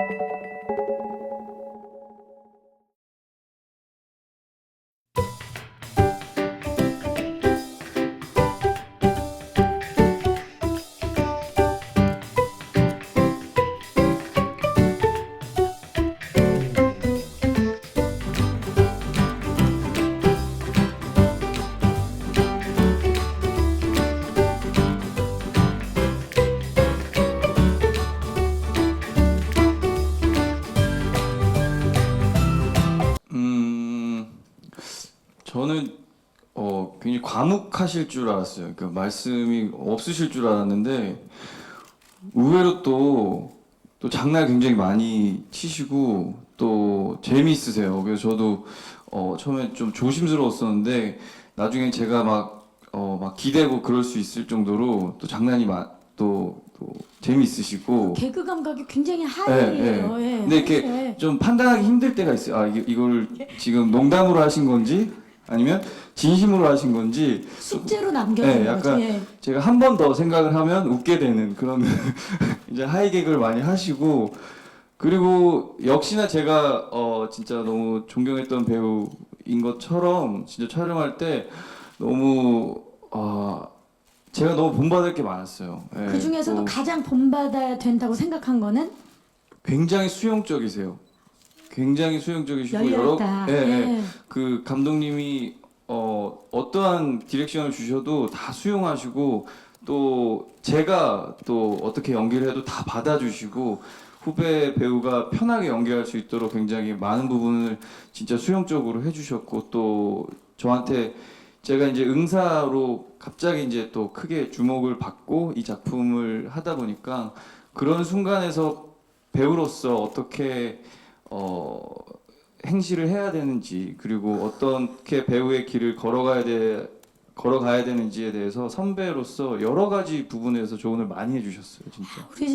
うん。 저는 어, 굉장히 과묵하실 줄 알았어요. 그 말씀이 없으실 줄 알았는데 의외로 또, 또 장난 굉장히 많이 치시고 또 재미있으세요. 그래서 저도 어, 처음에 좀 조심스러웠었는데 나중에 제가 막, 어, 막 기대고 그럴 수 있을 정도로 또 장난이 마, 또, 또 재미있으시고 개그 감각이 굉장히 하이에요. 예. 근데 이렇게 예. 좀 판단하기 힘들 때가 있어요. 아, 이, 이걸 지금 농담으로 하신 건지 아니면 진심으로 하신 건지 숙제로 남겨두는 예, 약간 거죠. 예. 제가 한 번 더 생각을 하면 웃게 되는 그런 이제 하이 개그를 많이 하시고 그리고 역시나 제가 어 진짜 너무 존경했던 배우인 것처럼 진짜 촬영할 때 너무 아 제가 너무 본받을 게 많았어요. 예, 그 중에서도 또 가장 본받아야 된다고 생각한 거는 굉장히 수용적이세요. 굉장히 수용적이시고 여러 열렸다. 예, 예. 예. 그 감독님이 어, 어떠한 디렉션을 주셔도 다 수용하시고 또 제가 또 어떻게 연기를 해도 다 받아주시고 후배 배우가 편하게 연기할 수 있도록 굉장히 많은 부분을 진짜 수용적으로 해주셨고 또 저한테 제가 이제 응사로 갑자기 이제 또 크게 주목을 받고 이 작품을 하다 보니까 그런 순간에서 배우로서 어떻게 어 행실을 해야 되는지 그리고 어떻게 배우의 길을 걸어가야 돼 걸어가야 되는지에 대해서 선배로서 여러 가지 부분에서 조언을 많이 해주셨어요 진짜. 우리